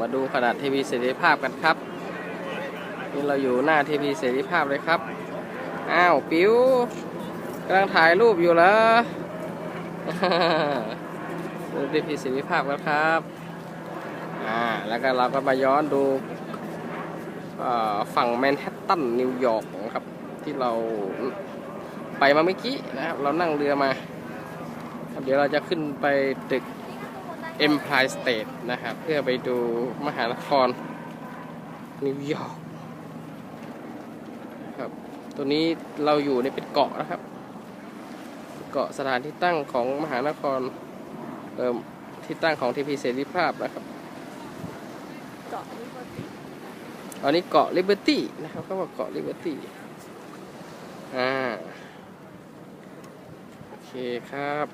มาดูขนาดทีวีเสรีภาพกันครับ นี่เราอยู่หน้าทีวีเสรีภาพเลยครับ อ้าวปิวกำลังถ่ายรูปอยู่เหรอดูทีวีเสรีภาพกันครับ อ่า แล้วก็เราก็มาย้อนดูฝั่งแมนฮัตตันนิวยอร์กนะครับ ที่เราไปมาเมื่อกี้นะครับ เรานั่งเรือมา เดี๋ยวเราจะขึ้นไปตึก Empire State นะครับ เพื่อไปดูมหานครนิวยอร์กครับตัวนี้เราอยู่ในเป็นเกาะนะครับ เกาะสถานที่ตั้งของมหานครเอ่อที่ตั้งของทีพีเสรีภาพนะครับเกาะลิเบอร์ตี้อันนี้เกาะลิเบอร์ตี้นะครับเขาบอกเกาะลิเบอร์ตี้อ่าโอเคครับ